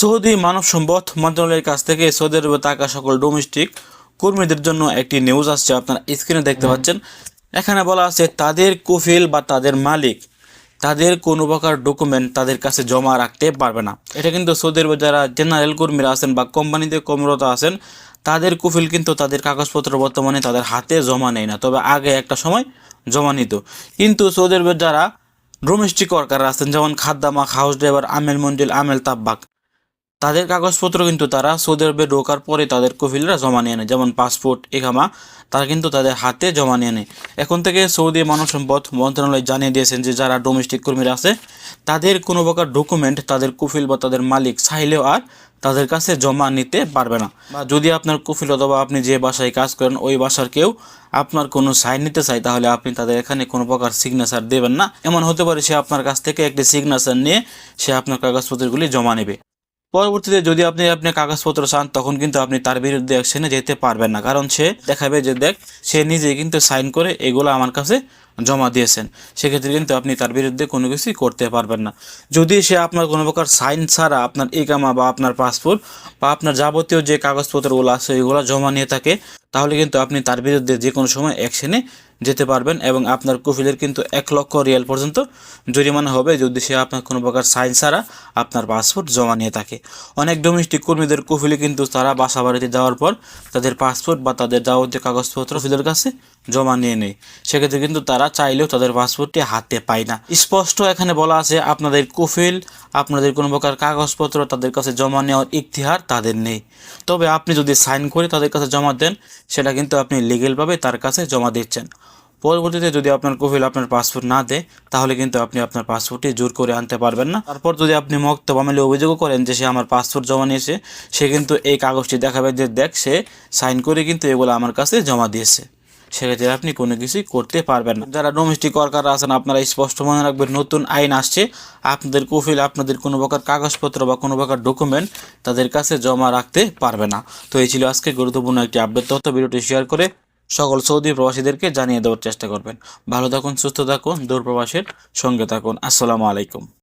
Saudi মানব সম্পদ মন্ত্রণালয়ের কাছ থেকে সৌদি আরবে থাকা সকল ডোমেস্টিক কর্মীদের জন্য একটি নিউজ আসছে। আপনারা স্ক্রিনে দেখতে পাচ্ছেন। এখানে বলা আছে তাদের কফিল বা তাদের মালিক তাদের কোনো প্রকার ডকুমেন্ট তাদের কাছে জমা রাখতে পারবে না। এটা কিন্তু সৌদি আরবে যারা জেনারেল কর্মীরা আছেন বা কোম্পানিতে কর্মরত আছেন তাদের কফিল কিন্তু তাদের কাগজপত্র বর্তমানে তাদের হাতে জমা নেয় না। তবে আগে একটা সময় জমা নিত। কিন্তু সৌদি আরবের যারা ডোমেস্টিক ওয়ার্কার আছেন যেমন খাদ্দামাক হাউস ড্রাইভার আমেল মন্ডিল আমেল তাব্বাক তাদের কাগজপত্র কিন্তু তারা সৌদি আরবে ঢোকার পরে তাদের কফিলরা জমা নিয়ে নেয়। যেমন পাসপোর্ট একামা তারা কিন্তু তাদের হাতে জমা নিয়ে নেয়। এখন থেকে সৌদি মানব সম্পদ মন্ত্রণালয় জানিয়ে দিয়েছেন যে যারা ডোমেস্টিক কর্মীরা আছে, তাদের কোনো প্রকার ডকুমেন্ট তাদের কফিল বা তাদের মালিক চাইলেও আর তাদের কাছে জমা নিতে পারবে না। বা যদি আপনার কফিল অথবা আপনি যে বাসায় কাজ করেন, ওই বাসার কেউ আপনার কোনো সাইন নিতে চায়, তাহলে আপনি তাদের এখানে কোনো প্রকার সিগনেচার দেবেন না। এমন হতে পারে সে আপনার কাছ থেকে একটি সিগনেচার নিয়ে সে আপনার কাগজপত্রগুলি জমা নেবে। পরবর্তীতে যদি আপনি আপনি কাগজপত্র চান, তখন কিন্তু আপনি তার বিরুদ্ধে অ্যাকশনে যেতে পারবেন না। কারণ সে দেখাবে যে, দেখ, সে নিজে কিন্তু সাইন করে এগুলো আমার কাছে জমা দিয়েছেন। সেক্ষেত্রে কিন্তু আপনি তার বিরুদ্ধে কোনো কিছুই করতে পারবেন না। যদি সে আপনার কোনো প্রকার সাইন ছাড়া আপনার ইকামা বা আপনার পাসপোর্ট বা আপনার যাবতীয় যে কাগজপত্রগুলো আছে, এগুলো জমা নিয়ে থাকে, তাহলে কিন্তু আপনি তার বিরুদ্ধে যে কোনো সময় অ্যাকশনে যেতে পারবেন এবং আপনার কফিলের কিন্তু এক লক্ষ রিয়াল পর্যন্ত জরিমানা হবে যদি সে আপনার কোনো প্রকার সাইন ছাড়া আপনার পাসপোর্ট জমা নিয়ে থাকে। অনেক ডোমেস্টিক কর্মীদের কফিলে কিন্তু তারা বাসা বাড়িতে যাওয়ার পর তাদের পাসপোর্ট বা তাদের যাবতীয় কাগজপত্র কফিলের কাছে জমা নিয়ে নেয়। সেক্ষেত্রে কিন্তু তারা চাইলেও তাদের পাসপোর্টটি হাতে পায় না। স্পষ্ট এখানে বলা আছে, আপনাদের কফিল, আপনাদের কোনো প্রকার কাগজপত্র তাদের কাছে জমা নেওয়ার ইতিহার তাদের নেই। তবে আপনি যদি সাইন করে তাদের কাছে জমা দেন, সেটা কিন্তু আপনি লিগেলভাবে তার কাছে জমা দিচ্ছেন। পরবর্তীতে যদি আপনার কফিল আপনার পাসপোর্ট না দেয়, তাহলে কিন্তু আপনি আপনার পাসপোর্টটি জোর করে আনতে পারবেন না। তারপর যদি আপনি মক্তব আমিলে অভিযোগ করেন যে সে আমার পাসপোর্ট জমা নিয়েছে, সে কিন্তু এই কাগজটি দেখাবে যে দেখ, সে সাইন করে কিন্তু এগুলো আমার কাছে জমা দিয়েছে। সেক্ষেত্রে আপনি কোনো কিছুই করতে পারবেন না। যারা ডোমেস্টিক ওয়ার্কার আছেন, আপনারা স্পষ্ট মনে রাখবেন, নতুন আইন আসছে। আপনাদের কফিল আপনাদের কোনো প্রকার কাগজপত্র বা কোনো প্রকার ডকুমেন্ট তাদের কাছে জমা রাখতে পারবে না। তো এই ছিল আজকে গুরুত্বপূর্ণ একটি আপডেট তথ্য। ভিডিওটি শেয়ার করে সকল সৌদি প্রবাসীদেরকে জানিয়ে দেওয়ার চেষ্টা করবেন। ভালো থাকুন, সুস্থ থাকুন দূর প্রবাসের সঙ্গে থাকুন। আসসালামু আলাইকুম।